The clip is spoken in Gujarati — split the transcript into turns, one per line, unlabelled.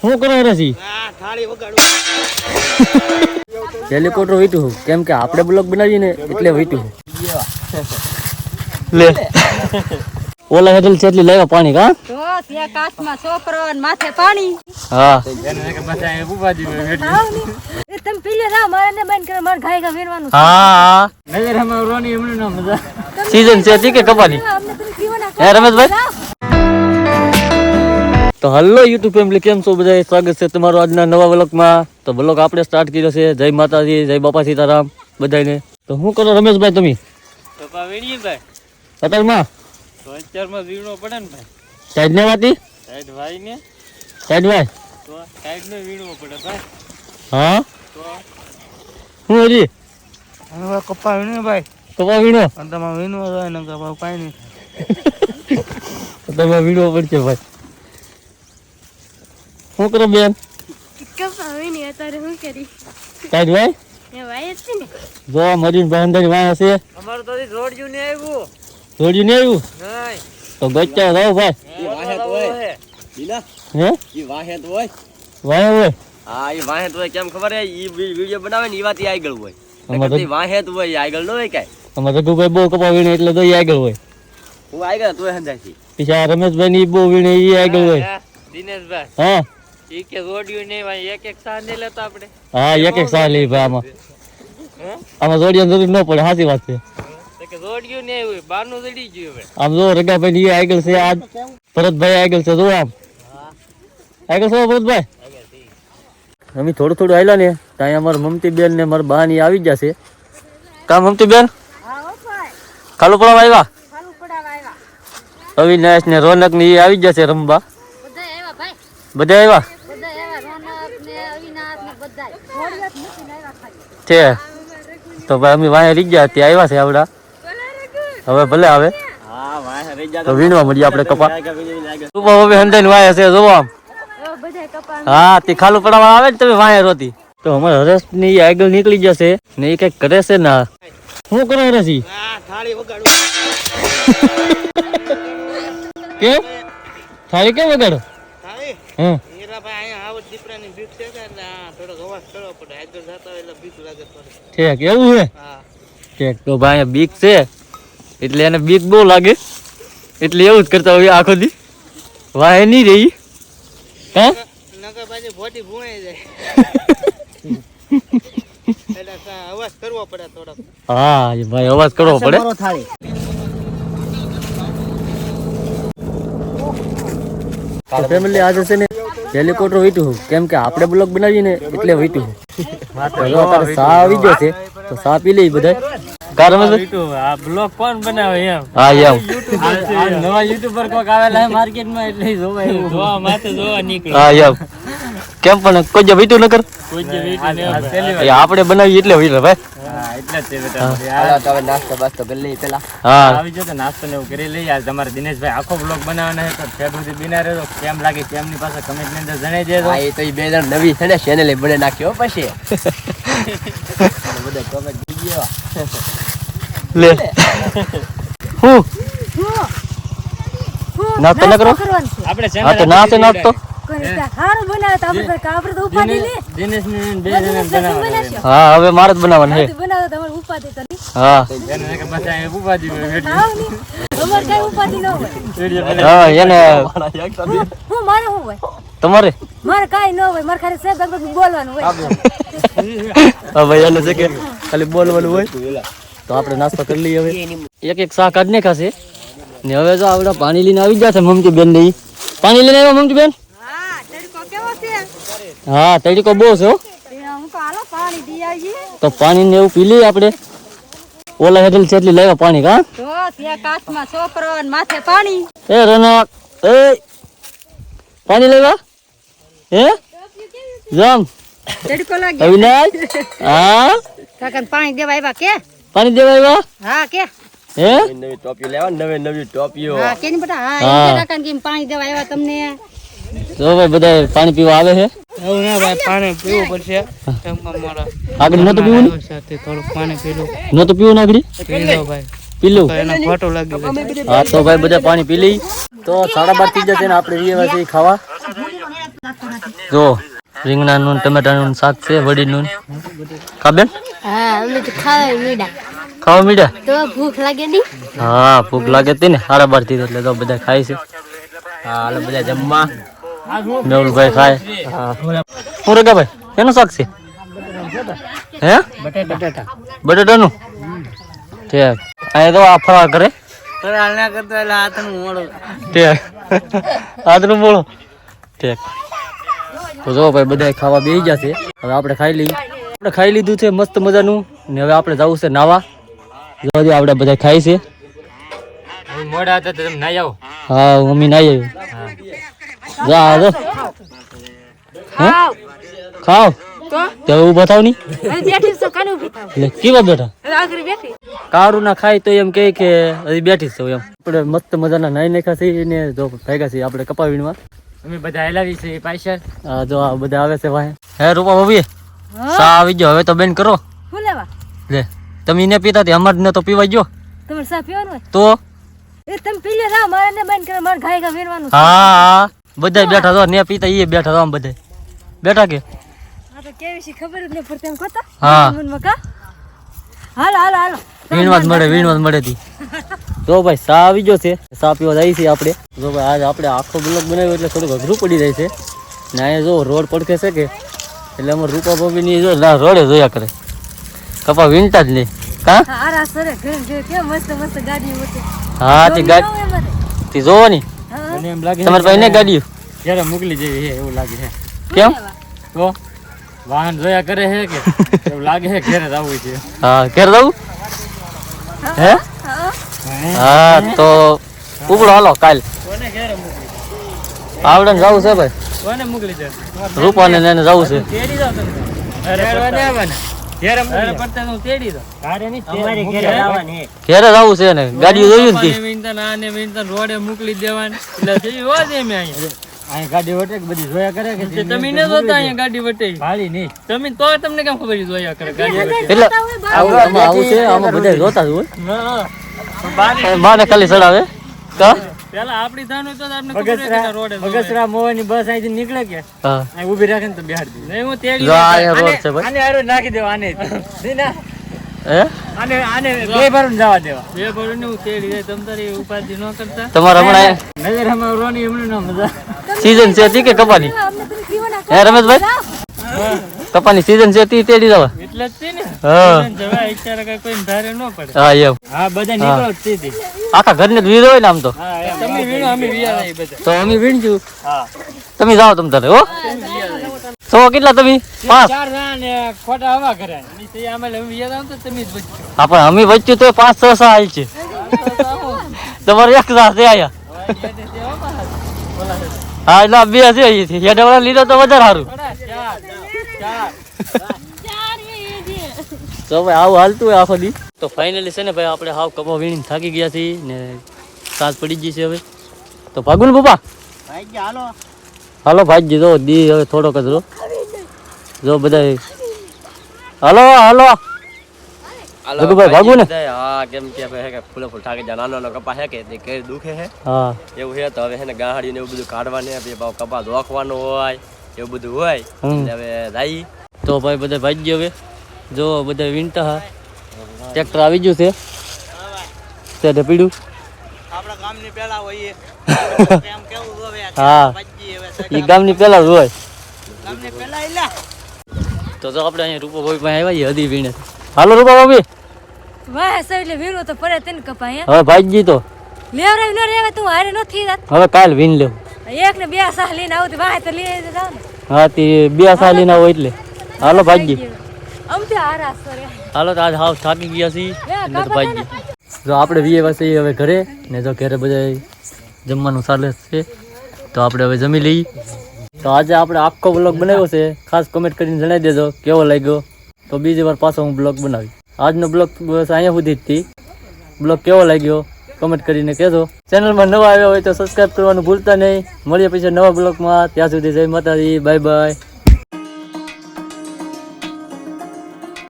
શું કરો રસી
આ થાળી વગાડું
કેમ કે આપણે બ્લોક બનાવીએ ને એટલે લે. ઓલા હેઠળ છે એટલી લેવા પાણી કા?
ત્યાં કાચમાં છોકરો માથે પાણી.
હા.
તમે પીલે ના મારે ને બંધ કરે મારે ગાય ગા વેરવાનું
હા સીઝન છે કે કપાની? હે રમેશભાઈ? તો હલો યુટ્યુબ ફેમિલી કેમ છો બધા સ્વાગત છે તમારું આજના નવા વ્લોગમાં. તો વ્લોગ આપણે સ્ટાર્ટ કર્યો છે. જય માતાજી જય બાપા સીતારામ બધાને તો શું કરો રમેશભાઈ તમે? અત્યારમાં
અત્યારમાં વીણો પડે ને ભાઈ.
સાઈડ ને વાતી?
સાઈડ ભાઈ ને
સાઈડ ભાઈ
તો સાઈડ ને વીણવો પડે ભાઈ.
હા?
તો
હું હજી?
હવે કપ્પા વીણે ભાઈ.
કપા વીણો?
અને તમારે વીણો હોય ને કપા કાંઈ નહીં
તમે વીણવો પડશે ભાઈ. શું કરો બેન? ભાઈ
જ છે ને.
જો મરીન ભાઈ વાય હશે.
અમારે તો જોડ્યું નહીં આવ્યું.
જોડ્યું નહીં આવ્યું? તો બચ્ચા રહો ભાઈ. હે?
ઈ વાહેત હોય.
વાય હોય?
હા ઈ વાહેત હોય. કેમ ખબર હે ઈ વીડિયો બનાવે ને ઈ વાત ઈ આગળ હોય.
અમારે
વાહેત હોય ઈ આગળ ન હોય કાઈ.
અમારે રઘુભાઈ બહુ કપા વીણે એટલે તો ઈ આગળ હોય.
હું આગળ છે
પછી રમેશભાઈ ની બહુ વીણે ઈ આગળ હોય.
દિનેશભાઈ.
હા.
ઈ કે જોડ્યું નહીં ભાઈ એક એક સાથ નહીં લેતા આપણે.
હા એક એક સાલ લઈ ભાઈ આમાં. આમાં જોડિયા જરૂર ન પડે સાચી વાત છે.
કે જોડ્યું નહીં હોય બારનું જડી ગયું હવે.
આમ જો રગાભાઈ ની આગળ છે આજ ભરતભાઈ આગળ છે જો આમ. આગળ છો ભરતભાઈ? અમે થોડું થોડું આવેલા ને ત્યાં અમારા મમતી બેન ને મારા બા ની આવી જશે કા મમતી બેન
હા
ખાલું પડાવ આવ્યા?
આવ્યા.
અવિનાશ ને રોનક ને એ આવી જશે રમવા.
બધા આવ્યા ભાઈ.
બધા આવ્યા
બધા આવ્યા?
છે. તો ભાઈ અમે વાંહે રહી ગયા ત્યાં આવ્યા છે આવડા. હવે ભલે આવે.
વાહે
તો વીણવા મળીએ આપણે કપા. સુપર હવે હંધાઈ વાય હશે જોવો આમ.
કપા
હા તે ખાલું પડાવવા આવે ને તમે વાંહે રોતી. તો અમારે હરસની આગળ નીકળી જશે ને એ કંઈક કરે છે ના શું કરે હરસી
કે થાળી
કેમ વગાડો?
થાળી
હમ
હીરાભાઈ અહીંયા આવત દીપડાની બીક છે કે થોડોક અવાજ કરવો પડે. આગળ જતા હોય એટલે બીક લાગે પડે
ઠેક એવું છે?
હા.
ઠેક તો ભાઈ બીક છે. એટલે એને બીક બહુ લાગે. એટલે એવું જ કરતા હોય આખો દી. વાહે નહીં રહી. હે?
નકર પાછી ભોટી ભૂણાઈ જાય. એટલે અવાજ કરવો પડે થોડોક.
હા એ ભાઈ અવાજ કરવો પડે. તો ફેમિલી આજે છે ને હેલિકોપ્ટર વીટું કેમ કે આપણે બ્લોક બનાવીએ ને એટલે વીટ્યું અત્યારે સા આવી ગયો છે તો સા પી લઈ બધા કા
આ બ્લોગ કોણ બનાવે એમ?
હા એમ.
નવા યુટ્યુબર કોક આવેલા હે માર્કેટમાં એટલે જોવા જોવા માથે જોવા નીકળે.
હા એમ. કેમ પણ કોઈ જે વીટું ન કર.
કોઈ જે
આપણે બનાવીએ એટલે ભાઈ.
એટલે જ છે બેટા
હાલો તો નાસ્તો બાસ્તો કરી લઈએ પેલા.
હા.
આવી જતો નાસ્તો ને એવું કરી લઈએ. આજ તમારે દિનેશભાઈ આખો બ્લોગ બનાવવાના છે તો ફેબ સુધી બિના રહેજો કેમ લાગે કેમ પાસે કમેન્ટની અંદર જણાઈ દેજો.
હા એ તો ઈ બે જણ નવી છે ને ચેનલ બને નાખ્યો પછી. બધા બીજી એવા.
લે. હું? નાસ્તો ન કરો?
કરવાનું છે.
હા તો નાસ્તો નાસ્તો.
કોઈ સારું બનાવે તો આપણે કઈ કાપડ તો ઉપાડી લે
દિનેશ ને બે
બધું
જણા
તમે
બનાવવાના
બનાવશો?
હા હવે મારે જ બનાવવાનું છે.
તમારે
હા.
એને
મારે
તમારે?
મારે કાંઈ ન હોય. મારે ખાલી સેબ બોલવાનું હોય.
હા ભાઈ એને છે કે ખાલી બોલવાનું હોય. તો આપણે નાસ્તો કરી લઈએ હવે. એક એક શાક કાઢ ને ખાશે. ને હવે જો આવડા પાણી લઈને આવી જશે મમતી બેન ને પાણી લઈને આવ્યા મમતી બેન?
છે
હા તડીકો બહુ છે
તો પાણી
ને એવું પી લઈએ આપણે. ઓલા હેઠળ છે એટલી લેવા પાણી કા
છોકરો માથે પાણી.
એ રનક એ. પાણી લેવા? હે? જમ.
તડકો લાગે
અવિનાશ હા?
કાકા પાણી દેવા આવ્યા કે?
પાણી દેવા આવ્યા?
હા કે?
હે?
નવી ટોપીઓ લેવા નવી નવી ટોપીઓ.
હા બેટા? કાકા કેમ પાણી દેવા આવ્યા તમને.
જો ભાઈ બધા પાણી પીવા આવે છે.
એવું ના ભાઈ પાણી પીવું પડશે.
આગળ નતું પીવું
સાથે થોડુંક પાણી પીલું.
નતું પીવું આગળ?
પી ભાઈ.
પી લઉં
ફોટો લાગી
હા તો ભાઈ બધા પાણી પી લઈ. તો સાડા બાર થઈ જશે ને આપણે ખાવા. જો રીંગણાનું ને ટમેટાનું શાક છે
હા અમે તો ખાવા મીડા
ખાવા મીડા
તો ભૂખ લાગે નહીં
હા ભૂખ લાગે તી ને. સારા બારથી એટલે તો બધા ખાય છે.
હા બધા જમવા.
મેહુલભાઈ ખાય. હા ભાઈ? એનું શાક છે? હે?
બટેટા
બટેટાનું? તે અહીંયા તો આ ફરાળ કરે.
હાલના કરતા એટલે હાથનું મોડું.
ઠીક આજનું બોલો તે. તો જો ભાઈ બધા ખાવા બેસી છે. હવે આપણે ખાઈ લઈએ. આપણે ખાઈ લીધું છે મસ્ત મજાનું. ને હવે આપણે જવું છે નાવા. જો હજી આપણે બધા ખાઈ છે.
મોડા હતા તમે નાઈ આવો.
હા મમ્મી નાઈ આવી જા જો હે ખાવ. તો? ની
બેઠી તો કાનું ઊભી થાવ?
કેવા બેઠા?
આગળ બેઠી.
કારું ના ખાય તો એમ કહે કે હજી બેઠી છું એમ. આપણે મસ્ત મજાના નાઈ નાખ્યા છીએ ને જો ભેગા છીએ આપણે કપાવીણમાં.
અમે બધા હલાવી છે પાછળ.
આ જો આ બધા આવે છે ભાઈ. હે રૂપા ભાભી સા આવી ગયો. હવે તો બેન કરો.
શું લેવા?
લે તમે ને પીતા તે અમાર ને તો પીવા ગયો.
તમારે સા પીવાનું
તો?
એ તમે પી લે રા મારે ને બંધ કરે મારે ગાય ગા વેરવાનું
હા હા. બધા બેઠા તો ને પીતા એ બેઠા તો આમ બધા બેઠા કે?
આ તો કેવી છે? ખબર જ નહીં પડતી એમ કોતા
હા.
હાલો હાલો હાલો.
વીણવા મળે વીણવા મળે તી. તો ભાઈ સા આવી ગયો છે. સા પીવા જાય છે આપણે. જો ભાઈ આજ આપણે આખો બ્લોક બનાવ્યો એટલે થોડુંક અઘરું પડી જાય છે. ને અહીંયા જો રોડ પડખે છે કે એટલે અમારે રૂપા ભાભીની જો રોડે જોયા કરે. કપા વીણતા જ નહીં. કા?
હા
તે ગાડી તે જોવાની.
મને એમ લાગે
તમારા ભાઈને ને ગાડીઓ?
જ્યારે મોકલી જેવી છે એવું લાગે છે.
કેમ?
તો વાહન જોયા કરે છે કે? એવું લાગે છે ઘેર જ આવવું છે.
હા ઘેર જવું હે? હા તો ઉપડો હાલો કાલ.
કોને ઘેરે મોકલી?
આવડે ને જવું છે ભાઈ.
કોને મોકલી
રૂપાને જવું છે.
તમે. ઘેરે મોકલી પડતા હું તેડી દો ઘરે નહીં અમારી ઘેરે આવવાની
ઘેરે જવું છે ને? ગાડીઓ જોયું ને તી.
વિનતા આને વિનતા રોડે મોકલી દેવાની. એટલે થઈ હોત એમ અહીંયા. અહીંયા ગાડી વટે કે બધી જોયા કરે કે તમે ને જોતા અહીંયા ગાડી વટે. ભાડી નહીં. તમે તો તમને કેમ ખબર જોયા કરે ગાડી
એટલે આવું આવું છે? આમાં બધા જોતા જ હોય? બાને ખાલી ચડાવે? કા?
પેલા આપડી ધાનું તો આપણે ખબર કે બગસરા મોવાની બસ અહીંથી નીકળે કે?
હા.
અહીં ઊભી રાખીને તો બેહાડ દી. નહીં હું તેડી
આ રોડ છે ભાઈ.
આને હારું નાખી દેવા આને. નહીં ના.
હે?
આને આને બે ભરું જવા દેવા. બે ભરું હું તેડી દે તમ તારી ઉપાધિ ન કરતા?
તમારે હમણાં
નજર હમણાં રોની હમણાં ના મજા
સીઝન છે તી કે કપાની? હે રમેશભાઈ? કપાની સીઝન છે તી તેડી જવા.
એટલે જ છે ને?
હા.
જવા અત્યારે કઈ કોઈ ધારે ન પડે.
હા એમ
હા બધા નીકળો જ સીધી
આખા ઘરને વીર હોય ને આમ તો?
તમે વીણો અમે વિયા બધા.
તો અમે વીણજું.
હા.
તમે જાઓ તમ તારે હો. સો કેટલા તમે? પાંચ.
ચાર ને ખોટા હવા કરે અને તે અમે વિયા તો તમે જ
હા પણ અમે વચ્ચે તો પાંચ છ સા હાલ છે. તમારે એક સા છે આયા. હા એટલે બે છે અહીંથી હેડવાળા લીધો તો વધારે સારું. તો ભાઈ આવું હાલતું હોય આખો દી. તો ફાઇનલી છે ને ભાઈ આપણે હાવ કપા વીણીને થાકી ગયા છીએ ને સાત પડી ગઈ છે હવે. તો ભાગું ને પપ્પા. હાલો. ભાઈ જો દી હવે થોડો કચરો જો બધા હાલો હાલો. રઘુભાઈ ભાગું ને.
હા કેમ કે હે કે ફૂલે ફૂલ થાકી જાય નાનો નાનો કપા હે કે તે કેર દુખે હે.
હા.
એવું હે તો હવે હે ને ગાહડી ને એવું બધું કાઢવાનું કપા ધોખવાનું હોય એવું બધું હોય. હવે જાય
તો ભાઈ બધા ભાગી હવે. જો બધા વીણતા હા. ટ્રેક્ટર આવી ગયું છે. તે પીડ્યું. હા. એ ગામની પહેલા જ હોય. તો તો આપણે અહીંયા રૂપો ભાઈ પાસે આવ્યા છીએ હદી વીણે. હાલો રૂપા ભાભી
વાહ સર એટલે વીરો તો પડે તેને કપાય
હવે ભાગી તો.
લેવરાવ ન રેવા તું હારે નો જાત.
હવે કાલ વીણ લેવું.
એક ને બે સાહ લઈને આવું વાહ તો લઈ જાવ
હા તે બે સાલી લઈને હોય એટલે. હાલો
સર
હાલો તો આજ હાવ થાકી ગયા છીએ. ને તો ભાઈ જો આપણે વીએ પાસે હવે ઘરે ને જો ઘરે બધા જમવાનું ચાલે છે તો આપણે હવે જમી લઈએ. તો આજે આપણે આખો બ્લોગ બનાવ્યો છે. ખાસ કમેન્ટ કરીને જણાવી દેજો કેવો લાગ્યો? તો બીજી વાર પાછો હું બ્લોગ બનાવી આજનો બ્લોગ બસ અહીંયા સુધી જ હતી. બ્લોગ કેવો લાગ્યો? કમેન્ટ કરીને કહેજો. ચેનલમાં નવા આવ્યા હોય તો સબસ્ક્રાઈબ કરવાનું ભૂલતા નહીં. મળીએ પછી નવા બ્લોગમાં ત્યાં સુધી જય માતાજી બાય બાય